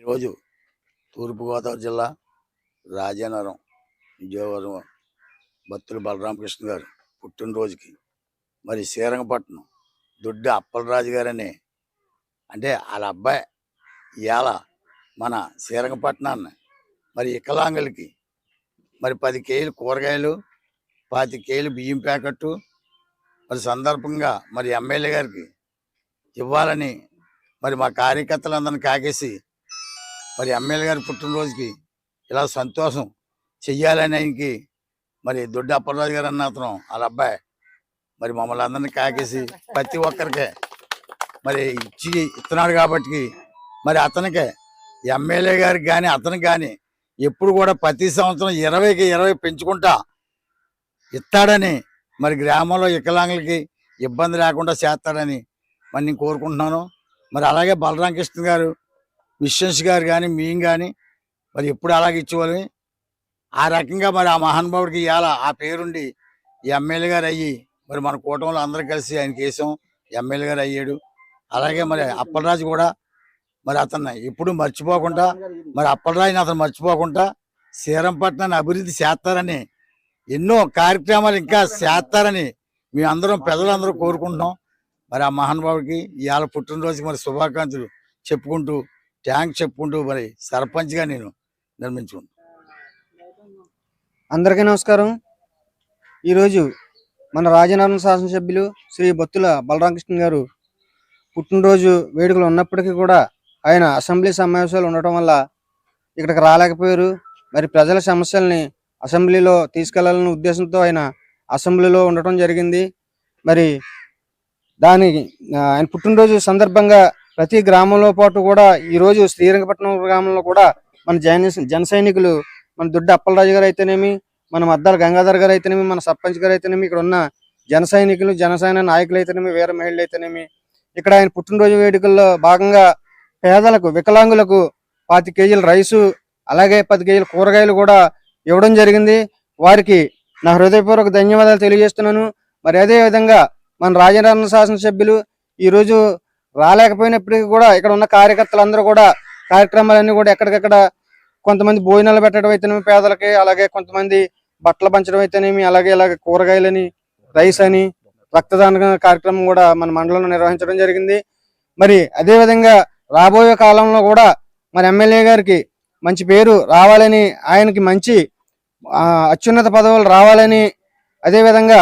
ఈరోజు తూర్పుగోదావరి జిల్లా రాజానగరం విజయవాడ భక్తులు బలరామకృష్ణ గారు పుట్టినరోజుకి. మరి శ్రీరంగపట్నం దొడ్డి అప్పలరాజు గారని. అంటే వాళ్ళ అబ్బాయి ఇవాళ మన శ్రీరంగపట్నాన్ని. మరి వికలాంగులకి మరి పది కేజీలు కూరగాయలు పాతి కేజీలు బియ్యం ప్యాకెట్టు మరి సందర్భంగా మరి ఎమ్మెల్యే గారికి ఇవ్వాలని మరి మా కార్యకర్తలందరిని కాకేసి మరి ఎమ్మెల్యే గారి పుట్టినరోజుకి ఇలా సంతోషం చెయ్యాలని ఆయనకి మరి దొడ్డి అప్పలరాజు గారు అన్న అతను వాళ్ళ అబ్బాయి. మరి మమ్మల్ని అందరినీ కాకేసి ప్రతి ఒక్కరికి మరి ఇచ్చి ఇస్తున్నాడు కాబట్టి మరి అతనికి ఎమ్మెల్యే గారికి కానీ అతనికి కానీ ఎప్పుడు కూడా ప్రతి సంవత్సరం ఇరవైకి ఇరవై పెంచుకుంటా ఇస్తాడని మరి గ్రామంలో వికలాంగులకి ఇబ్బంది లేకుండా చేస్తాడని మరి నేను కోరుకుంటున్నాను. మరి అలాగే బలరామకృష్ణ గారు మిషన్స్ గారు కానీ మేము కానీ మరి ఎప్పుడు అలాగే ఇచ్చేవాళ్ళని ఆ రకంగా మరి ఆ మహానుభావుడికి ఇవాళ ఆ పేరుండి ఈ ఎమ్మెల్యే గారు అయ్యి మరి మన కూటమిలో అందరం కలిసి ఆయన కేసం ఎమ్మెల్యే గారు అయ్యాడు. అలాగే మరి అప్పలరాజు కూడా మరి అతన్ని ఎప్పుడు మర్చిపోకుండా మరి అప్పలరాజుని అతను మర్చిపోకుండా శ్రీరంపట్నాన్ని అభివృద్ధి చేస్తారని ఎన్నో కార్యక్రమాలు ఇంకా చేస్తారని మీ అందరం ప్రజలందరూ కోరుకుంటున్నాం. మరి ఆ మహానుభావుడికి ఇవాళ పుట్టినరోజుకి మరి శుభాకాంక్షలు చెప్పుకుంటూ ట్యాంక్ చెప్పుకుంటూ మరి సర్పంచ్గా నేను నిర్మించుకున్నాను అందరికీ నమస్కారం. ఈరోజు మన రాజనారాయణ శాసనసభ్యులు శ్రీ బొత్తుల బలరామకృష్ణ గారు పుట్టినరోజు వేడుకలు ఉన్నప్పటికీ కూడా ఆయన అసెంబ్లీ సమావేశాలు ఉండటం వల్ల ఇక్కడికి రాలేకపోయారు. మరి ప్రజల సమస్యల్ని అసెంబ్లీలో తీసుకెళ్ళాలనే ఉద్దేశంతో ఆయన అసెంబ్లీలో ఉండటం జరిగింది. మరి దాని ఆయన పుట్టినరోజు సందర్భంగా ప్రతి గ్రామంలో పాటు కూడా ఈరోజు శ్రీరంగపట్నం గ్రామంలో కూడా మన జన జన సైనికులు మన దొడ్డి అప్పలరాజు గారు అయితేనేమి మన మద్దాల గంగాధర్ గారు అయితేనేమి మన సర్పంచ్ గారు అయితేనేమి ఇక్కడ ఉన్న జన సైనికులు జనసేన నాయకులు అయితేనేమి వీర మహిళలు అయితేనేమి ఇక్కడ ఆయన పుట్టినరోజు వేడుకల్లో భాగంగా పేదలకు వికలాంగులకు పాతి కేజీల రైసు అలాగే పది కేజీల కూరగాయలు కూడా ఇవ్వడం జరిగింది. వారికి నా హృదయపూర్వక ధన్యవాదాలు తెలియజేస్తున్నాను. మరి అదే విధంగా మన రాజనగరం శాసనసభ్యులు ఈ రోజు రాలేకపోయినప్పటికీ కూడా ఇక్కడ ఉన్న కార్యకర్తలందరూ కూడా కార్యక్రమాలన్నీ కూడా ఎక్కడికక్కడ కొంతమంది భోజనాలు పెట్టడం అయితేనేమి పేదలకి అలాగే కొంతమంది బట్టలు పంచడం అయితేనేమి అలాగే ఇలాగే కూరగాయలని రైస్ అని రక్తదాన కార్యక్రమం కూడా మన మండలంలో నిర్వహించడం జరిగింది. మరి అదే విధంగా రాబోయే కాలంలో కూడా మన ఎమ్మెల్యే గారికి మంచి పేరు రావాలని ఆయనకి మంచి అత్యున్నత పదవులు రావాలని అదే విధంగా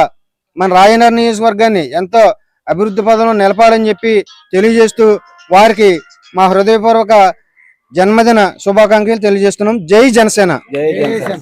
మన రాయనగర్ నియోజకవర్గాన్ని ఎంతో అభివృద్ధి పదంలో నిలపాలని చెప్పి తెలియజేస్తూ వారికి మా హృదయపూర్వక జన్మదిన శుభాకాంక్షలు తెలియజేస్తున్నాం. జై జనసేన. జై జనసేన.